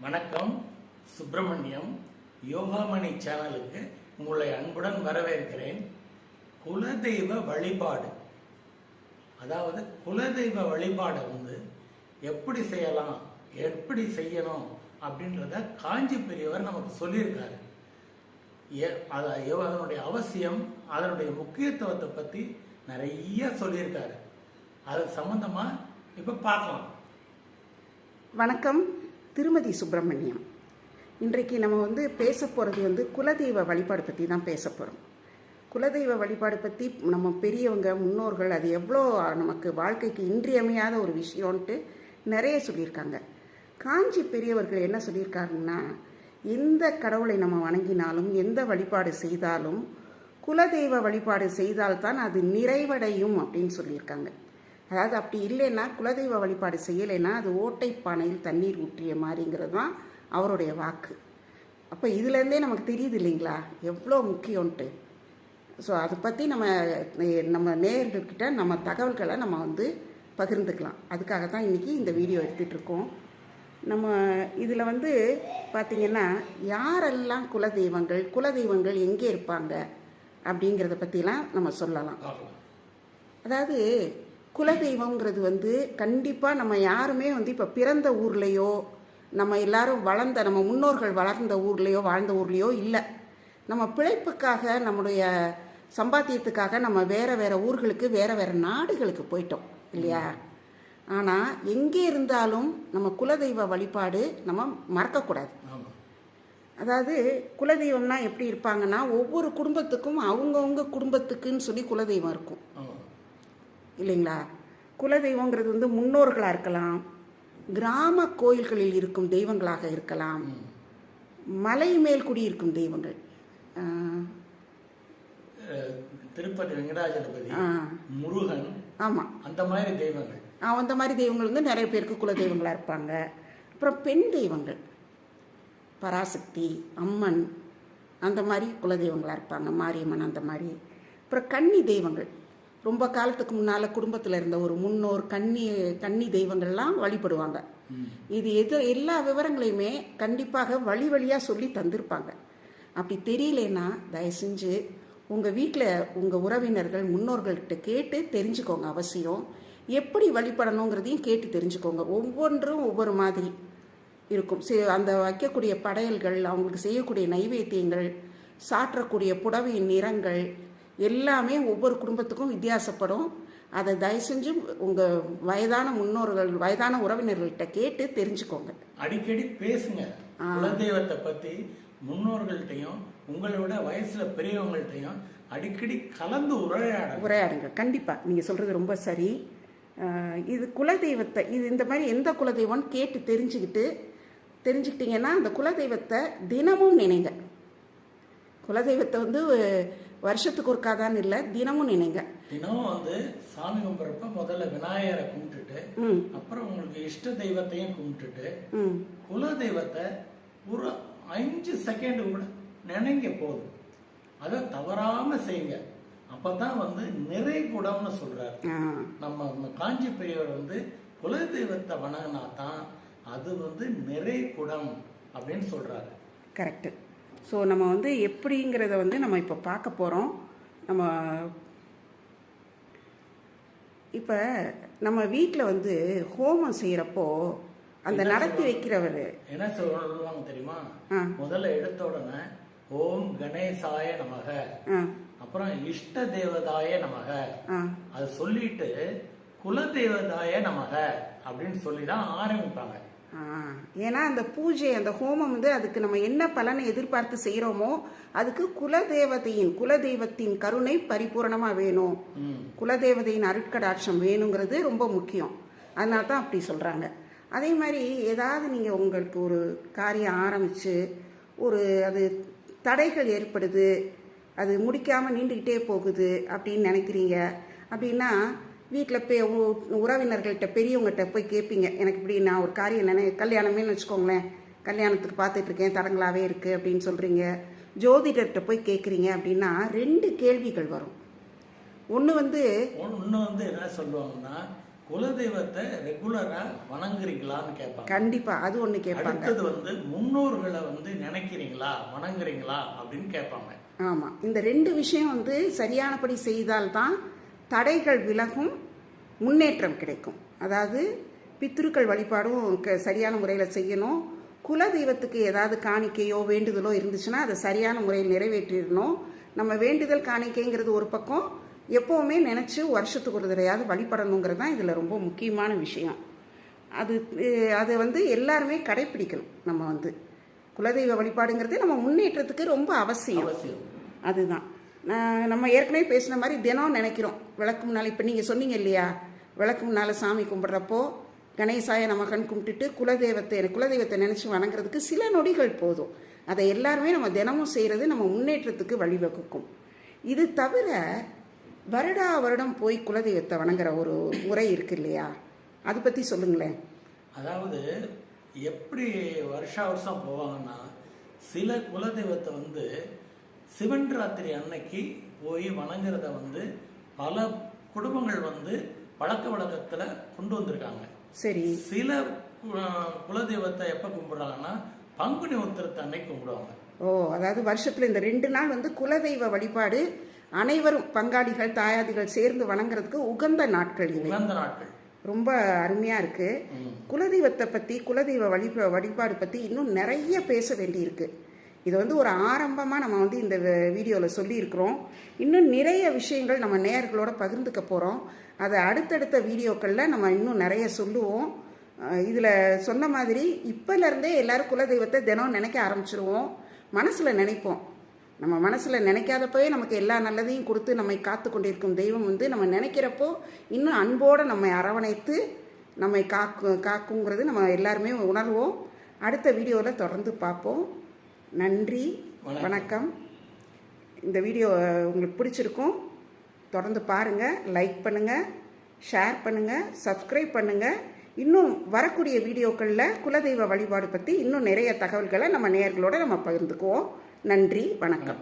வணக்கம். சுப்பிரமணியம் யோகாமணி சேனலுக்கு உங்களை அன்புடன் வரவேற்கிறேன். குலதெய்வ வழிபாடு. அதாவது குலதெய்வ வழிபாடை வந்து எப்படி செய்யலாம் எப்படி செய்யணும் அப்படின்றத காஞ்சி பெரியவர் நமக்கு சொல்லியிருக்காரு. ஏ- அதனுடைய அவசியம் அதனுடைய முக்கியத்துவத்தை பற்றி நிறைய சொல்லியிருக்காரு. அது சம்மந்தமாக இப்போ பார்க்கலாம். வணக்கம். திருமதி சுப்பிரமணியம். இன்றைக்கு நம்ம வந்து பேச போகிறது வந்து குலதெய்வ வழிபாடு பற்றி தான் பேச போகிறோம் குலதெய்வ வழிபாடு பற்றி நம்ம பெரியவங்க முன்னோர்கள் அது எவ்வளோ நமக்கு வாழ்க்கைக்கு இன்றியமையாத ஒரு விஷயம்ன்ட்டு நிறைய சொல்லியிருக்காங்க. காஞ்சி பெரியவர்கள் என்ன சொல்லியிருக்காங்கன்னா எந்த கடவுளை நம்ம வணங்கினாலும் எந்த வழிபாடு செய்தாலும் குலதெய்வ வழிபாடு செய்தால்தான் அது நிறைவடையும் அப்படின்னு சொல்லியிருக்காங்க. அதாவது அப்படி இல்லைன்னா குலதெய்வ வழிபாடு செய்யலைன்னா அது ஓட்டை பானையில் தண்ணீர் ஊற்றிய மாதிரிங்கிறது தான் அவருடைய வாக்கு. அப்போ இதுலேருந்தே நமக்கு தெரியுது இல்லைங்களா? எவ்வளோ முக்கியம்ன்ட்டு. ஸோ அதை பற்றி நம்ம நம்ம நேயர்கள்கிட்ட நம்ம தகவல்களை நம்ம வந்து பகிர்ந்துக்கலாம். அதுக்காக தான் இன்றைக்கி இந்த வீடியோ எடுத்துகிட்டு இருக்கோம். நம்ம இதில் வந்து பார்த்திங்கன்னா யாரெல்லாம் குலதெய்வங்கள் குலதெய்வங்கள் எங்கே இருப்பாங்க அப்படிங்கிறத பற்றிலாம் நம்ம சொல்லலாம். அதாவது குலதெய்வங்கிறது வந்து கண்டிப்பாக நம்ம யாருமே வந்து இப்போ பிறந்த ஊர்லேயோ நம்ம எல்லாரும் வளர்ந்த நம்ம முன்னோர்கள் வளர்ந்த ஊர்லேயோ வாழ்ந்த ஊர்லேயோ இல்லை. நம்ம பிழைப்புக்காக நம்முடைய சம்பாத்தியத்துக்காக நம்ம வேற வேற ஊர்களுக்கு வேற வேற நாடுகளுக்கு போயிட்டோம் இல்லையா? ஆனால் எங்கே இருந்தாலும் நம்ம குலதெய்வ வழிபாடு நம்ம மறக்கக்கூடாது. அதாவது குலதெய்வம்னா எப்படி இருப்பாங்கன்னா ஒவ்வொரு குடும்பத்துக்கும் அவங்கவுங்க குடும்பத்துக்குன்னு சொல்லி குலதெய்வம் இருக்கும். இல்லைங்களா? குலதெய்வங்கிறது வந்து முன்னோர்களாக இருக்கலாம் கிராம கோயில்களில் இருக்கும் தெய்வங்களாக இருக்கலாம் மலை மேல் குடியிருக்கும் தெய்வங்கள். திருப்பதி வெங்கடாஜலபதி. முருகன் ஆமாம் அந்த மாதிரி தெய்வங்கள். அந்த மாதிரி தெய்வங்கள் வந்து நிறைய பேருக்கு குலதெய்வங்களாக இருப்பாங்க. அப்புறம் பெண் தெய்வங்கள். பராசக்தி அம்மன் அந்த மாதிரி குலதெய்வங்களாக இருப்பாங்க. மாரியம்மன் அந்த மாதிரி. அப்புறம் கன்னி தெய்வங்கள். ரொம்ப காலத்துக்கு முன்னால் குடும்பத்தில் இருந்த ஒரு முன்னோர் கன்னி கன்னி தெய்வங்கள்லாம் வழிபடுவாங்க. இது எது எல்லா விவரங்களையுமே கண்டிப்பாக வழி வழியாக சொல்லி தந்திருப்பாங்க. அப்படி தெரியலனா தயவு செஞ்சு உங்கள் வீட்டில் உங்கள் உறவினர்கள் முன்னோர்கள்கிட்ட கேட்டு தெரிஞ்சுக்கோங்க அவசியம். எப்படி வழிபடணுங்கிறதையும் கேட்டு தெரிஞ்சுக்கோங்க. ஒவ்வொன்றும் ஒவ்வொரு மாதிரி இருக்கும். சே அந்த வைக்கக்கூடிய படையல்கள் அவங்களுக்கு செய்யக்கூடிய நைவேத்தியங்கள் சாற்றக்கூடிய புடவையின் நிறங்கள் எல்லாமே ஒவ்வொரு குடும்பத்துக்கும் வித்தியாசப்படும். அதை தயவு செஞ்சு உங்கள் வயதான முன்னோர்கள் வயதான உறவினர்கள்ட்ட கேட்டு தெரிஞ்சுக்கோங்க. அடிக்கடி பேசுங்க. குலதெய்வத்தை பத்தி முன்னோர்கள்ட்டையும் உங்களை விட வயசுல பெரியவங்கள்ட்டையும் அடிக்கடி கலந்து உரையாடுங்க உரையாடுங்க. கண்டிப்பாக நீங்கள் சொல்கிறது ரொம்ப சரி. இது குலதெய்வத்தை இது இந்த மாதிரி எந்த குலதெய்வம்னு கேட்டு தெரிஞ்சுக்கிட்டு தெரிஞ்சுக்கிட்டீங்கன்னா அந்த குலதெய்வத்தை தினமும் நினைங்க. குலதெய்வத்தை வந்து வருஷத்துக்கு ஒருக்காதான் இல்லை தினமும் நினைங்க தினம் வந்து சாமி கும்பிட்றப்ப முதல்ல விநாயகரை கும்பிட்டுட்டு அப்புறம் உங்களுக்கு இஷ்ட தெய்வத்தையும் கும்பிட்டுட்டு குல தெய்வத்தை ஒரு அஞ்சு செகண்ட் கூட நினைங்க போதும். அதை தவறாம செய்யுங்க. அப்பதான் வந்து நிறை குடம்னு சொல்றாரு. நம்ம காஞ்சி பெரியவர் வந்து குல தெய்வத்தை வணங்கினா தான் அது வந்து நிறை குடம் அப்படின்னு சொல்றாரு. கரெக்டு ஸோ நம்ம வந்து எப்படிங்கிறத வந்து நம்ம இப்போ பார்க்க போகிறோம் நம்ம இப்போ நம்ம வீட்டில் வந்து ஹோமம் செய்கிறப்போ அந்த நடத்தி வைக்கிறவர். என்ன சொல்லுவாங்க தெரியுமா. முதல்ல எடுத்த உடனே ஓம் கணேசாய நமக. அப்புறம் இஷ்ட தேவதாய நமக. அது சொல்லிட்டு குல தேவதாய நமக அப்படின்னு சொல்லி தான் ஆரம்பிப்பாங்க. ஏன்னா அந்த பூஜை அந்த ஹோமம் வந்து அதுக்கு நம்ம என்ன பலனை எதிர்பார்த்து செய்கிறோமோ அதுக்கு குலதேவதையின் குலதெய்வத்தின் கருணை பரிபூரணமாக வேணும். குலதேவதையின் அருட்கடாட்சம் வேணுங்கிறது ரொம்ப முக்கியம். அதனால தான் அப்படி சொல்கிறாங்க அதே மாதிரி ஏதாவது நீங்கள் உங்களுக்கு ஒரு காரியம் ஆரம்பித்து ஒரு அது தடைகள் ஏற்படுது அது முடிக்காமல் நீண்டுக்கிட்டே போகுது அப்படின்னு நினைக்கிறீங்க அப்படின்னா வீட்டில் உ- உறவினர்கள்ட்ட பெரியவங்ககிட்ட போய் கேட்பீங்க எனக்கு இப்படி நான் ஒரு காரியம் நினை கல்யாணமே வச்சுக்கோங்களேன். கல்யாணத்துக்கு பார்த்துட்டு இருக்கேன் தடங்களாகவே இருக்குது அப்படின்னு சொல்கிறீங்க ஜோதிடர்கிட்ட போய் கேட்குறீங்க அப்படின்னா ரெண்டு கேள்விகள் வரும். ஒன்று வந்து இன்னும் வந்து என்ன சொல்லுவாங்கன்னா குலதெய்வத்தை ரெகுலரா வணங்குறீங்களான்னு கேட்பாங்க. கண்டிப்பா அது ஒண்ணு கேட்பாங்க. அடுத்தது வந்து முன்னோர்களை வந்து நினைக்கிறீங்களா வணங்குறீங்களா அப்படின்னு கேட்பாங்க. ஆமா இந்த ரெண்டு விஷயம் வந்து சரியானபடி செய்தால்தான் தடைகள் விலகும் முன்னேற்றம் கிடைக்கும். அதாவது பித்ருக்கள் வழிபாடும் க- சரியான முறையில் செய்யணும். குல தெய்வத்துக்கு ஏதாவது காணிக்கையோ வேண்டுதலோ இருந்துச்சுன்னா அதை சரியான முறையில் நிறைவேற்றிடணும். நம்ம வேண்டுதல் காணிக்கைங்கிறது ஒரு பக்கம். எப்போவுமே நினச்சி வருஷத்துக்கு ஒரு தடையாவது வழிபடணுங்கிறது தான் இதில் ரொம்ப முக்கியமான விஷயம். அது அதை வந்து எல்லாருமே கடைப்பிடிக்கணும் நம்ம வந்து. குலதெய்வ வழிபாடுங்கிறது நம்ம முன்னேற்றத்துக்கு ரொம்ப அவசியம். அவசியம். அதுதான். நம்ம ஏற்கனவே பேசின மாதிரி தினம் நினைக்கிறோம். விளக்கு முன்னால் இப்போ நீங்கள் சொன்னீங்க இல்லையா? விளக்கு முன்னால் சாமி கும்பிட்றப்போ கணேசாய நமகன் கும்பிட்டுட்டு குலதெய்வத்தை குலதெய்வத்தை நினச்சி வணங்குறதுக்கு சில நொடிகள் போதும். அதை எல்லாருமே நம்ம தினமும் செய்கிறது நம்ம முன்னேற்றத்துக்கு வழிவகுக்கும். இது தவிர வருடா வருடம் போய் குலதெய்வத்தை வணங்குற ஒரு முறை இருக்கு இல்லையா? அதை பற்றி சொல்லுங்களேன். அதாவது எப்படி வருஷா வருஷம் போவாங்கன்னா சில குலதெய்வத்தை வந்து சிவன் ராத்திரி அன்னைக்கு போய் வணங்குறத வந்து பல குடும்பங்கள் வந்து பழக்க வழக்கத்துல கொண்டு வந்திருக்காங்க. சரி. சில குலதெய்வத்தை எப்ப கும்பிடுறாங்கன்னா பங்குனி உத்திரத்தை அன்னைக்கு கும்பிடுவாங்க. ஓ அதாவது வருஷத்தில் இந்த ரெண்டு நாள் வந்து குலதெய்வ வழிபாடு அனைவரும் பங்காளிகள் தாயாதிகள் சேர்ந்து வணங்குறதுக்கு உகந்த நாட்கள் உகந்த நாட்கள். ரொம்ப அருமையாக இருக்குது. குலதெய்வத்தை பற்றி குலதெய்வ வழிப வழிபாடு பற்றி இன்னும் நிறைய பேச வேண்டியிருக்கு. இது வந்து ஒரு ஆரம்பமாக நம்ம வந்து இந்த வீடியோவில் சொல்லியிருக்கிறோம். இன்னும் நிறைய விஷயங்கள் நம்ம நேயர்களோட பகிர்ந்துக்க போகிறோம் அதை அடுத்தடுத்த வீடியோக்களில் நம்ம இன்னும் நிறைய சொல்லுவோம். இதில் சொன்ன மாதிரி இப்போலேருந்தே எல்லாரும் குலதெய்வத்தை தினம் நினைக்க ஆரம்பிச்சிருவோம். மனசில் நினைப்போம். நம்ம மனசில் நினைக்காதப்பவே நமக்கு எல்லா நல்லதையும் கொடுத்து நம்மை காத்து கொண்டிருக்கும் தெய்வம் வந்து நம்ம நினைக்கிறப்போ இன்னும் அன்போடு நம்மை அரவணைத்து நம்மை காக்கு காக்குங்கிறது நம்ம எல்லாருமே உணர்வோம். அடுத்த வீடியோவில் தொடர்ந்து பார்ப்போம். நன்றி வணக்கம். இந்த வீடியோ உங்களுக்கு பிடிச்சிருக்கும் தொடர்ந்து பாருங்கள் லைக் பண்ணுங்கள் ஷேர் பண்ணுங்கள் சப்ஸ்கிரைப் பண்ணுங்கள் இன்னும் வரக்கூடிய வீடியோக்களில் குலதெய்வ வழிபாடு பற்றி இன்னும் நிறைய தகவல்களை நம்ம நேயர்களோட நம்ம பகிர்ந்துக்குவோம். நன்றி வணக்கம்.